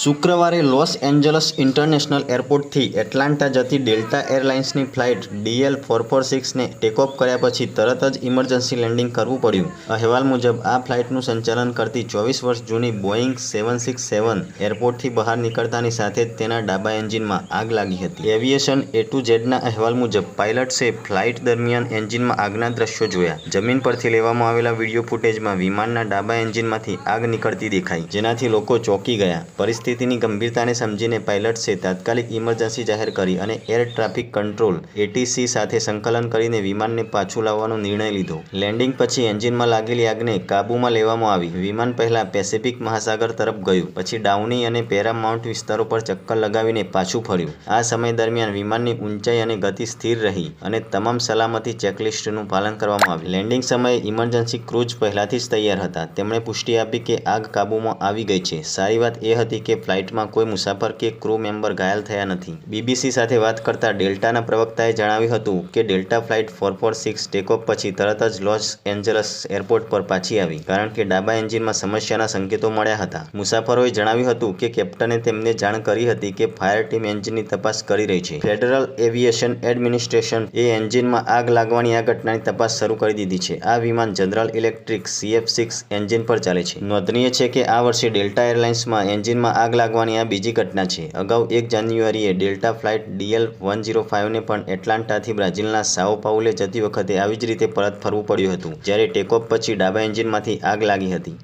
શુક્રવારે Los Angeles international એરપોર્ટથી Atlanta જતી ડેલ્ટા એરલાઇન્સની ફ્લાઇટ ડીએલ ફોર ફોર સિક્સને ટેકઓફ કર્યા પછી તરત જ ઇમરજન્સી લેન્ડિંગ કરવું પડ્યું. અહેવાલ મુજબ, આ ફ્લાઇટનું સંચાલન કરતી ચોવીસ વર્ષ જૂની બોઇંગ સેવન સિક્સ સેવન એરપોર્ટથી બહાર નીકળતાની સાથે જ તેના ડાબા એન્જિનમાં આગ લાગી હતી. એવિએશન એ ટુ ઝેડના અહેવાલ મુજબ, પાયલટ્સે ફ્લાઇટ દરમિયાન એન્જિનમાં આગના દ્રશ્યો જોયા. જમીન પરથી લેવામાં આવેલા વીડિયો ફૂટેજમાં વિમાનના ડાબા એન્જિનમાંથી આગ નીકળતી દેખાઈ, જેનાથી લોકો ચોંકી ગયા. પરિસ્થિતિની ગંભીરતાને સમજીને પાયલટ્સે તાત્કાલિક ઇમરજન્સી જાહેર કરી અને એર ટ્રાફિક કંટ્રોલ, એટીસી સાથે સંકલન કરીને વિમાનને પાછું લાવવાનો નિર્ણય લીધો. લેન્ડિંગ પછી એન્જિનમાં લાગેલી આગને કાબૂમાં લેવામાં આવી. વિમાન પહેલાં પેસિફિક મહાસાગર તરફ ગયું, પછી ડાઉની અને પેરામાઉન્ટ વિસ્તારો પર ચક્કર લગાવીને પાછું ફર્યું. આ સમય દરમિયાન વિમાનની ઊંચાઈ અને ગતિ સ્થિર રહી અને તમામ સલામતી ચેકલિસ્ટનું પાલન કરવામાં આવ્યું. લેન્ડિંગ સમયે ઇમરજન્સી ક્રૂઝ પહેલાથી જ તૈયાર હતા. તેમણે પુષ્ટિ આપી કે આગ કાબૂમાં આવી ગઈ છે. સારી વાત એ હતી કે ફ્લાઇટમાં કોઈ મુસાફર કે ક્રૂ મેમ્બર ઘાયલ થયા નથી. બીબીસી સાથે વાત કરતા ડેલ્ટાના પ્રવક્તાએ જણાવ્યું હતું કે Delta flight four four six takeoff પછી તરત જ લોસ એન્જલસ એરપોર્ટ પર પાછી આવી, કારણ કે ડાબા એન્જિનમાં સમસ્યાના સંકેતો મળ્યા હતા. મુસાફરોએ જણાવ્યું હતું કે કેપ્ટને તેમને જાણ કરી હતી કે ફાયર ટીમ એન્જિનની તપાસ કરી રહી છે. ફેડરલ એવિએશન એડમિનિસ્ટ્રેશન એ એન્જિનમાં આગ લાગવાની આ ઘટનાની તપાસ શરૂ કરી દીધી છે. આ વિમાન General Electric CF six engine પર ચાલે છે. નોંધનીય છે કે આ વર્ષે ડેલ્ટા એરલાઇન્સમાં એન્જિનમાં આગ લાગવાની આ બીજી ઘટના છે. અગાઉ એક જાન્યુઆરીએ Delta flight DL one zero ફાઇવને પણ એટલાન્ટાથી બ્રાઝિલના સાઓ પાઉલે જતી વખતે આવી જ રીતે પરત ફરવું પડ્યું હતું, જ્યારે ટેકઓફ પછી ડાબા એન્જિનમાંથી આગ લાગી હતી.